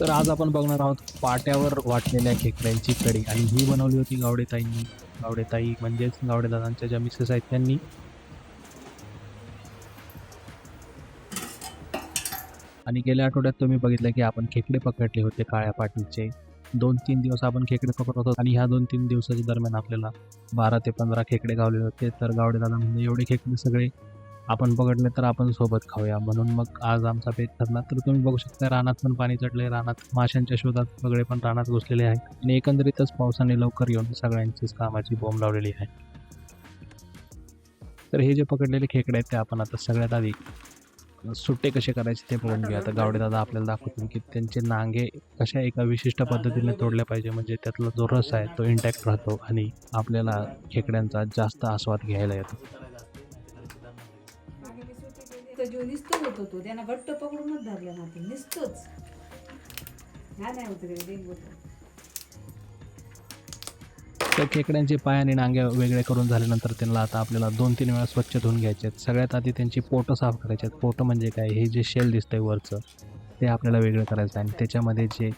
तर आज आपण बघणार आहोत पाट्यावर वाटलेल्या खेकड्यांची कढी आणि ही बनवली होती गावडेताईंनी. गावडेताई म्हणजेच गावडेदादांच्या ज्या मिसेस आहेत त्यांनी. आणि गेल्या आठवड्यात तुम्ही बघितलं की आपण खेकडे पकडले होते काळ्या पाटीचे दोन तीन दिवस आपण खेकडे पकडत होतो आणि ह्या दोन तीन दिवसाच्या दरम्यान आपल्याला बारा ते पंधरा खेकडे गावले होते. तर गावडेदादा म्हणजे एवढे खेकडे सगळे आपण पकडले तर आपण सोबत खाऊया. म्हणून मग आज आमचा पेट ठरला. तर तुम्ही बघू शकता रानात पण पाणी चढले रानात माशांच्या शोधात सगळे पण रानात घुसलेले आहेत. आणि एकंदरीतच पावसाने लवकर येऊन सगळ्यांचीच कामाची बोंब लावलेली आहे. तर हे जे पकडलेले खेकडे आहेत ते आपण आता सगळ्यात आधी सुट्टे कसे करायचे ते बघून घ्या आता गावडे दादा आपल्याला दाखवतील की त्यांचे नांगे कशा एका विशिष्ट पद्धतीने तोडले पाहिजे. म्हणजे त्यातला जो रस आहे तो इंटॅक्ट राहतो आणि आपल्याला खेकड्यांचा जास्त आस्वाद घ्यायला येतो. तो जो निस्तो होतो तो त्यांना घट्ट पकडूनच धरलं ना ते निसतोच ह्या नाही होत डेंगू त्या खेकड्यांचे पाय आणि नांगे वेगळे करून झाल्यानंतर त्यांना आता आपल्याला दोन तीन वेळा स्वच्छ धुवून घ्यायचे आहेत. सगळ्यात आधी त्यांची पोटं साफ करायचे आहेत. पोटं म्हणजे काय? हे जे शेल दिसतंय वरचं ते आपल्याला वेगळं करायचं आहे. आणि त्याच्यामध्ये जे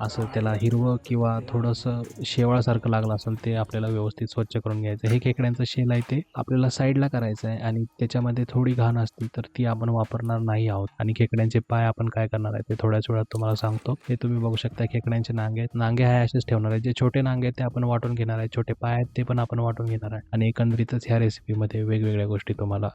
असं त्याला हिरवं किंवा थोडंसं शेवाळासारखं लागलं असेल ते आपल्याला व्यवस्थित स्वच्छ करून घ्यायचं. हे खेकड्यांचं शेल आहे ते आपल्याला साईडला करायचं आहे आणि त्याच्यामध्ये थोडी घाण असतील तर ती आपण वापरणार नाही आहोत. आणि खेकड्यांचे पाय आपण काय करणार आहे ते थोड्याच वेळात तुम्हाला सांगतो. हे तुम्ही बघू शकता खेकड्यांचे नांगे आहेत. नांगे आहे असेच ठेवणार आहे जे छोटे नांगे आहेत ते आपण वाटून घेणार आहे. छोटे पाय आहेत ते पण आपण वाटून घेणार आहे. आणि एकंदरीतच ह्या रेसिपीमध्ये वेगवेगळ्या गोष्टी तुम्हाला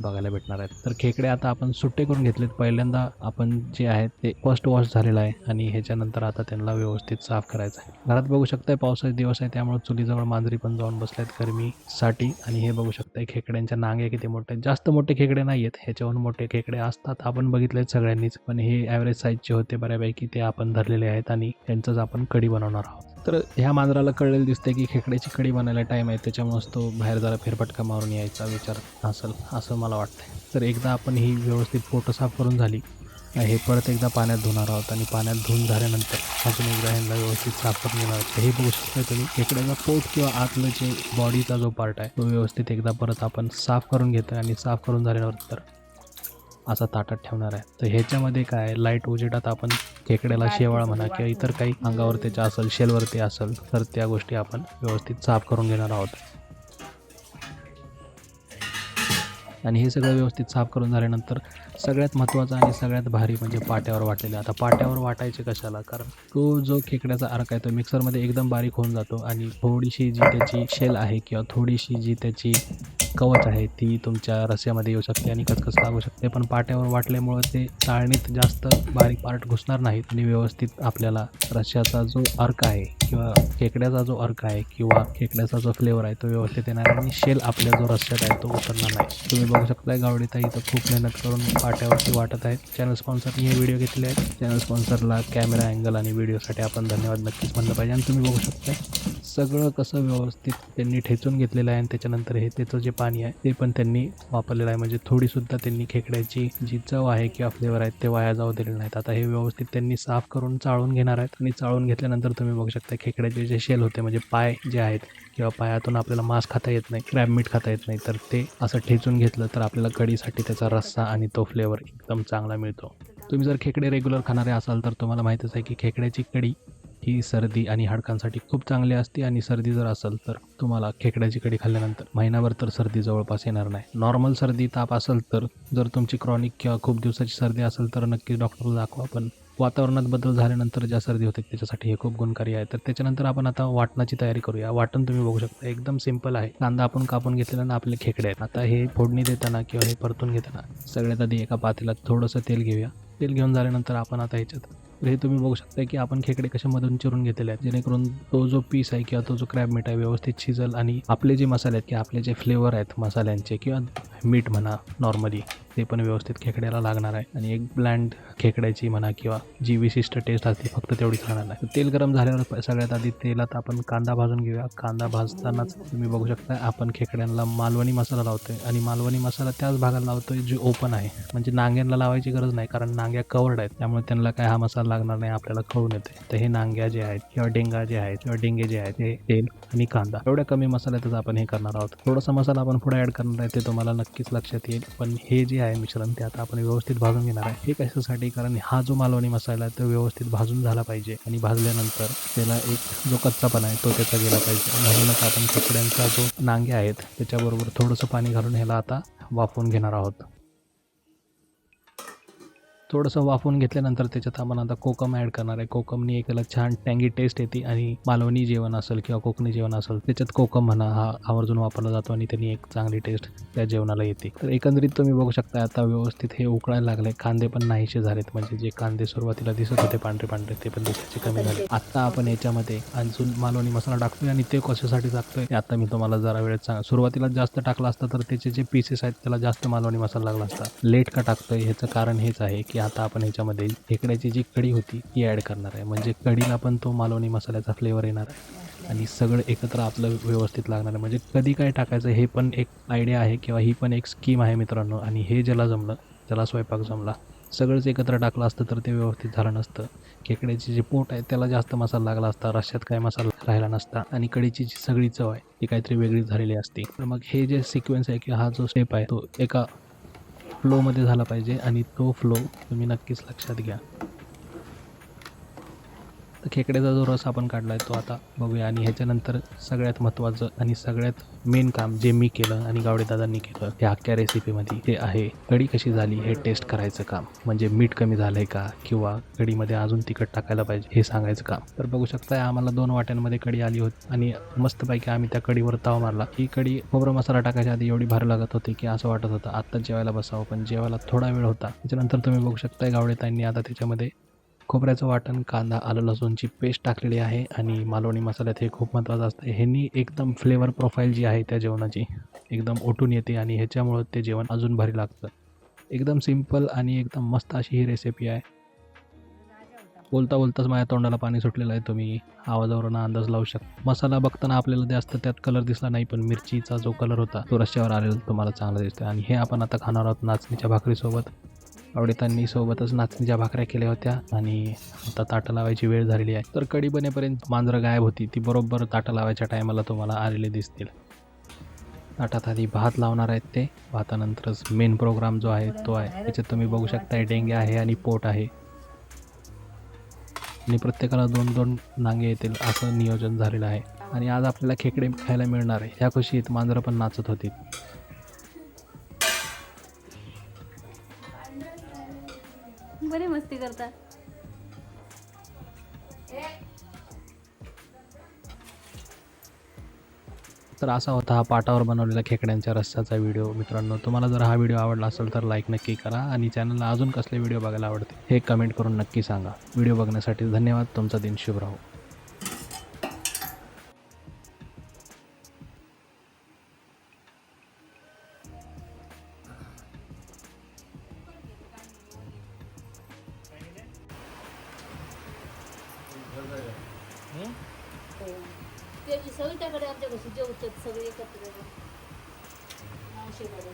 बघायला भेटणार आहेत. तर खेकडे आता आपण सुट्टे करून घेतलेत. पहिल्यांदा आपण जे आहे ते फर्स्ट वॉश झालेलं आहे आणि ह्याच्यानंतर आता त्यांना व्यवस्थित साफ करायचं आहे. घरात बघू शकताय पावसाचे दिवस आहे त्यामुळे चुलीजवळ मांजरी पण जाऊन बसल्यात गरमीसाठी. आणि हे बघू शकताय खेकड्यांच्या नांगे किती मोठे आहेत. जास्त मोठे खेकडे नाही आहेत ह्याच्याहून मोठे खेकडे असतात. आपण बघितलेत सगळ्यांनीच पण हे ॲव्हरेज साईजचे होते बऱ्यापैकी ते आपण धरलेले आहेत आणि त्यांचंच आपण कडी बनवणार आहोत. तर ह्या मांजराला कळलेलं दिसतंय की खेकड्याची कडी बनायला टाईम आहे त्याच्यामुळेच तो बाहेर जरा फेरफटका मारून यायचा विचार असेल. असं मला वाटतंय. तर एकदा आपण ही व्यवस्थित फोटो साफ करून झाली. हे परत एकदा पाण्यात धुणार आहोत आणि पाण्यात धुवून झाल्यानंतर अजून एकदा ह्यांना व्यवस्थित साफ करून घेणार आहोत. हे बघू शकता तुम्ही खेकड्याचा पोट किंवा आतलं जे बॉडीचा जो पार्ट आहे तो व्यवस्थित एकदा परत आपण साफ करून घेतो आणि साफ करून झाल्यानंतर असा ताटात ठेवणार आहे. तर ह्याच्यामध्ये काय लाइट उजेडात आपण खेकड्याला शेवाळ म्हणा किंवा इतर काही अंगावर त्याच्या असेल शेलवरती असेल तर त्या गोष्टी आपण व्यवस्थित साफ करून घेणार आहोत. आणि हे सगळं व्यवस्थित साफ करून झाल्यानंतर सगळ्यात महत्त्वाचं आणि सगळ्यात भारी म्हणजे पाट्यावर वाटलेलं आता पाट्यावर वाटायचे कशाला? कारण तो जो खेकड्याचा अर्क आहे तो मिक्सरमध्ये एकदम बारीक होऊन जातो आणि थोडीशी जी त्याची शेल आहे किंवा थोडीशी जी त्याची कवच आहे ती तुमच्या रस्स्यामध्ये येऊ शकते आणि कचकच लागू शकते. पण पाट्यावर वाटल्यामुळं ते चाळणीत जास्त बारीक पार्ट घुसणार नाहीत आणि व्यवस्थित आपल्याला रश्श्याचा जो अर्क आहे किंवा खेकड्याचा जो अर्क आहे किंवा खेकड्याचा जो फ्लेवर आहे तो व्यवस्थित येणार आणि शेल आपल्या जो रस्स्यात आहे तो उतरणार नाही. तुम्ही बघू शकता गावडीता इथं खूप मेहनत करून पाट्यावरती वाटत आहेत. चॅनल स्पॉन्सरनी हे व्हिडिओ घेतले आहेत. चॅनल स्पॉन्सरला कॅमेरा अँगल आणि व्हिडिओसाठी आपण धन्यवाद नक्कीच म्हणलं पाहिजे आणि तुम्ही बघू शकता सगळं कसं व्यवस्थित त्यांनी ठेचून घेतलेलं आहे आणि त्याच्यानंतर हे त्याचं जे पाणी आहे ते पण त्यांनी वापरलेलं आहे. म्हणजे थोडीसुद्धा त्यांनी खेकड्याची जी चव आहे किंवा फ्लेवर आहेत ते वाया जाऊ दिलेले नाहीत. आता हे व्यवस्थित त्यांनी साफ करून चाळून घेणार आहेत आणि चाळून घेतल्यानंतर तुम्ही बघू शकता खेकड्याचे जे शेल होते म्हणजे पाय जे आहेत किंवा पायातून आपल्याला मांस खाता येत नाही क्रॅब मीठ खाता येत नाही तर ते असं ठेचून घेतलं तर आपल्याला कढीसाठी त्याचा रस्सा आणि तो फ्लेवर एकदम चांगला मिळतो. तुम्ही जर खेकडे रेग्युलर खाणारे असाल तर तुम्हाला माहीतच आहे की खेकड्याची कढी ही सर्दी आणि हाडकांसाठी खूप चांगली असते आणि सर्दी जर असेल तर तुम्हाला खेकड्याची कडी खाल्ल्यानंतर महिनाभर तर सर्दी जवळपास येणार नाही. नॉर्मल सर्दी ताप असेल तर जर तुमची क्रॉनिक किंवा खूप दिवसाची सर्दी असेल तर नक्कीच डॉक्टरला दाखवा पण वातावरणात बदल झाल्यानंतर ज्या सर्दी होते त्याच्यासाठी हे खूप गुणकारी आहे. तर त्याच्यानंतर आपण आता वाटणाची तयारी करूया. वाटण तुम्ही बघू शकता एकदम सिंपल आहे. कांदा आपण कापून घेतलेला ना आपले खेकडे आहेत. आता हे फोडणी देताना किंवा हे परतून घेताना सगळ्यात आधी एका पातेल्यात थोडंसं तेल घेऊया. तेल घेऊन झाल्यानंतर आपण आता ह्याच्यात तर हे तुम्ही बघू शकता की आपण खेकडे कशा मधून चिरून घेतलेले आहेत. जेणेकरून तो जो पीस आहे किंवा तो जो क्रॅब मीठ आहे व्यवस्थित शिजल आणि आपले जे मसाले आहेत किंवा आपले जे फ्लेवर आहेत मसाल्यांचे किंवा मीठ म्हणा नॉर्मली ते पण व्यवस्थित खेकड्याला लागणार आहे. आणि एक ब्लँड खेकड्याची म्हणा किंवा जी विशिष्ट टेस्ट असते फक्त तेवढीच राहणार नाही. तेल गरम झाल्यावर सगळ्यात आधी तेलात आपण कांदा भाजून घेऊया. कांदा भाजतानाच तुम्ही बघू शकता आपण खेकड्यांना मालवणी मसाला लावतोय. आणि मालवणी मसाला त्याच भागाला लावतोय जे ओपन आहे. म्हणजे नांग्यांना लावायची गरज नाही कारण नांग्या कवर्ड आहेत. त्यामुळे त्यांना काय हा मसाला लागणार नाही आपल्याला कळून येते तर हे नांग्या जे आहेत किंवा डेंगा जे आहेत किंवा डेंगे जे आहेत हे तेल आणि कांदा. एवढ्या कमी मसाल्यातच आपण हे करणार आहोत. थोडासा मसाला आपण पुढे ॲड करणार आहे ते तुम्हाला नक्कीच लक्षात येईल. पण हे जे आहे मिश्रण ते आता आपण व्यवस्थित भाजून घेणार आहे. हे कशासाठी कारण हा जो मालवणी मसाला आहे तो व्यवस्थित भाजून झाला पाहिजे आणि भाजल्यानंतर त्याला एक जो कच्चापणा आहे तो त्याचा गेला पाहिजे. म्हणूनच आपण कपड्यांचा जो नांगे आहेत त्याच्याबरोबर थोडंसं पाणी घालून ह्याला आता वाफवून घेणार आहोत. थोडंसं वाफवून घेतल्यानंतर त्याच्यात आपण आता कोकम ॲड करणार आहे. कोकमनी एकाला छान टँगी टेस्ट येते आणि मालवणी जेवण असेल किंवा कोकणी जेवण असेल त्याच्यात कोकम म्हणा हा आवर्जून वापरला जातो आणि त्यांनी एक चांगली टेस्ट त्या जेवणाला येते. तर एकंदरीत तुम्ही बघू शकता आता व्यवस्थित हे उकळायला लागले कांदे पण नाहीसे झालेत म्हणजे जे कांदे सुरुवातीला दिसत होते पांढरे पांढरे ते पण दिसायचे कमी झाले. आता आपण याच्यामध्ये अजून मालवणी मसाला टाकतोय आणि ते कशासाठी टाकतोय आता मी तुम्हाला जरा वेळेत सांग सुरुवातीला जास्त टाकला असता तर त्याचे जे पीसेस आहेत त्याला जास्त मालवणी मसाला लागला असता. लेट का टाकतोय? ह्याचं कारण हेच आहे की की आता आपण ह्याच्यामध्ये खेकड्याची जी कढी होती ती ॲड करणार आहे. म्हणजे कढीला पण तो मालवणी मसाल्याचा फ्लेवर येणार आहे. आणि सगळं एकत्र आपलं व्यवस्थित लागणार आहे. म्हणजे कधी काय टाकायचं हे पण एक आयडिया आहे किंवा ही पण एक स्कीम आहे मित्रांनो. आणि हे ज्याला जमलं त्याला स्वयंपाक जमला सगळंच एकत्र टाकलं असतं तर ते व्यवस्थित झालं नसतं. खेकड्याचे जे पोट आहे त्याला जास्त मसाला लागला असता रश्यात काय मसाला राहिला नसता. आणि कढीची जी सगळी चव आहे ती काहीतरी वेगळी झालेली असते. तर मग हे जे सिक्वेन्स आहे किंवा हा जो स्टेप आहे तो एका फ्लोमध्ये झाला पाहिजे आणि तो फ्लो तुम्ही नक्कीच लक्षात घ्या. तर खेकड्याचा जो रस आपण काढला आहे तो आता बघूया. आणि ह्याच्यानंतर सगळ्यात महत्त्वाचं आणि सगळ्यात मेन काम जे मी केलं आणि गावडेदादांनी केलं त्या अख्ख्या रेसिपीमध्ये ते आहे. कढी कशी झाली हे टेस्ट करायचं काम. म्हणजे मीठ कमी झालं आहे का किंवा कढीमध्ये अजून तिखट टाकायला पाहिजे हे सांगायचं काम. तर बघू शकताय आम्हाला दोन वाट्यांमध्ये कढी आली होती आणि मस्तपैकी आम्ही त्या कढीवर ताव मारला. ही कढी खोबरं मसाला टाकायच्या आधी एवढी भारी लागत होती की असं वाटत होतं. आत्ता जेवायला बसावं पण जेवायला थोडा वेळ होता. त्याच्यानंतर तुम्ही बघू शकताय गावडेतांनी आता त्याच्यामध्ये खोबऱ्याचं वाटण कांदा आलं लसूणची पेस्ट टाकलेली आहे आणि मालवणी मसाल्यात हे खूप महत्त्वाचं असतं. ह्यांनी एकदम फ्लेवर प्रोफाईल जी आहे त्या जेवणाची एकदम ओटून येते आणि ह्याच्यामुळं ते जेवण अजून भारी लागतं. एकदम सिंपल आणि एकदम मस्त अशी ही रेसिपी आहे. बोलता बोलताच माझ्या तोंडाला पाणी सुटलेलं आहे. तुम्ही आवाजावरून अंदाज लावू शकता मसाला बघताना आपल्याला जास्त त्यात कलर दिसला नाही पण मिरचीचा जो कलर होता तो रस्त्यावर आलेला तुम्हाला चांगला दिसतोय. आणि हे आपण आता खाणार आहोत नाचणीच्या भाकरीसोबत. आवडीतांनी सोबतच नाचणीच्या भाकऱ्या केल्या होत्या आणि आता ताटं लावायची वेळ झालेली आहे. तर कडी बनेपर्यंत मांजरं गायब होती. ती बरोबर ताटं लावायच्या टायमाला तुम्हाला आलेले दिसतील. ताटात आधी भात लावणार आहेत ते. भातानंतरच मेन प्रोग्राम जो आहे तो आहे. त्याच्यात तुम्ही बघू शकता डेंगे आहे आणि पोट आहे. आणि प्रत्येकाला दोन दोन नांगे येतील असं नियोजन झालेलं आहे. आणि आज आपल्याला खेकडे खायला मिळणार आहे. ह्या खुशीत मांजरं पण नाचत होती. बरे मस्ती करतात. तर असा होता हा पाटावर बनवलेला खेकड्यांच्या रस्त्याचा व्हिडिओ मित्रांनो तुम्हाला जर हा व्हिडिओ आवडला असेल तर लाईक नक्की करा आणि चॅनलला अजून कसले व्हिडिओ बघायला आवडते हे कमेंट करून नक्की सांगा. व्हिडिओ बघण्यासाठी धन्यवाद. तुमचा दिन शुभ राहो. त्याची सविताकडे आमच्या कशी जेवतात सगळे एकत्र मावशीकडे